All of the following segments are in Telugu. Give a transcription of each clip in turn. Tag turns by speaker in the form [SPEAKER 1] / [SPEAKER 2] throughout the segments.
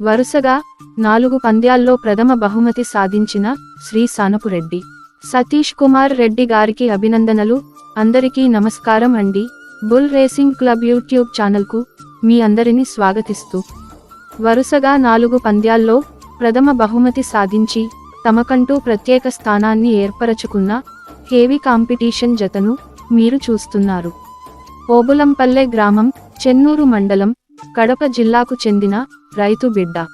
[SPEAKER 1] వరుసగా నాలుగు పంద్యాల్లో ప్రథమ బహుమతి సాధించిన శ్రీ సానపురెడ్డి. సతీష్ కుమార్ రెడ్డి గారికి అభినందనలు. అందరికీ నమస్కారం అండి. బుల్ రేసింగ్ క్లబ్ యూట్యూబ్ ఛానల్కు మీ అందరిని స్వాగతిస్తూ. వరుసగా నాలుగు పంద్యాల్లో ప్రథమ బహుమతి సాధించి తమకంటూ ప్రత్యేక స్థానాన్ని ఏర్పరచుకున్న హేవీ కాంపిటీషన్ జతను మీరు చూస్తున్నారు. ఓబులంపల్లె గ్రామం చెన్నూరు మండలం కడప జిల్లాకు చెందిన రైతు బిడ్డ.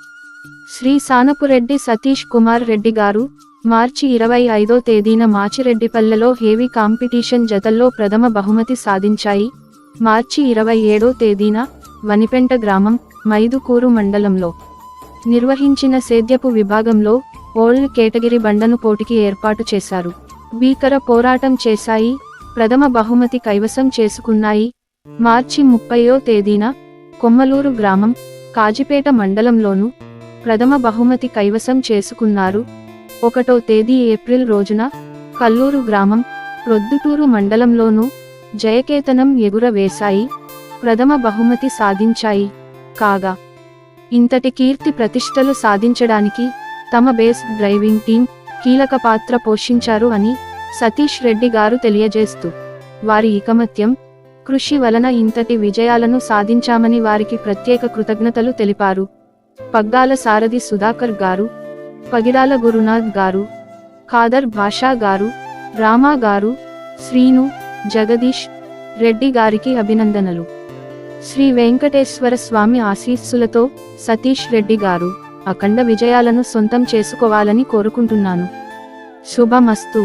[SPEAKER 1] శ్రీ సానపురెడ్డి సతీష్ కుమార్ రెడ్డి గారు మార్చి ఇరవై ఐదో తేదీన మాచిరెడ్డిపల్లెలో హేవీ కాంపిటీషన్ జతల్లో ప్రథమ బహుమతి సాధించాయి. మార్చి ఇరవై ఏడో తేదీన వనిపెంట గ్రామం మైదుకూరు మండలంలో నిర్వహించిన సేద్యపు విభాగంలో ఓల్డ్ కేటగిరీ బండను పోటీకి ఏర్పాటు చేశారు. భీకర పోరాటం చేశాయి. ప్రథమ బహుమతి కైవసం చేసుకున్నాయి. మార్చి ముప్పయో తేదీన కొమ్మలూరు గ్రామం కాజిపేట మండలంలోను ప్రథమ బహుమతి కైవసం చేసుకున్నారు. ఒకటో తేదీ ఏప్రిల్ రోజున కల్లూరు గ్రామం ప్రొద్దుటూరు మండలంలోనూ జయకేతనం ఎగురవేశాయి ప్రథమ బహుమతి సాధించాయి. కాగా ఇంతటి కీర్తి ప్రతిష్టలు సాధించడానికి తమ బేస్ డ్రైవింగ్ టీం కీలక పాత్ర పోషించారు అని సతీష్ రెడ్డి గారు తెలియజేస్తూ వారి ఇకమత్యం కృషి వలన ఇంతటి విజయాలను సాధించామని వారికి ప్రత్యేక కృతజ్ఞతలు తెలిపారు. పగ్గాల సారథి సుధాకర్ గారు పగిడాల గురునాథ్ గారు ఖాదర్ భాషా గారు రామా గారు శ్రీను జగదీష్ రెడ్డి గారికి అభినందనలు. శ్రీ వెంకటేశ్వర స్వామి ఆశీస్సులతో సతీష్ రెడ్డి గారు అఖండ విజయాలను సొంతం చేసుకోవాలని కోరుకుంటున్నాను. శుభమస్తు.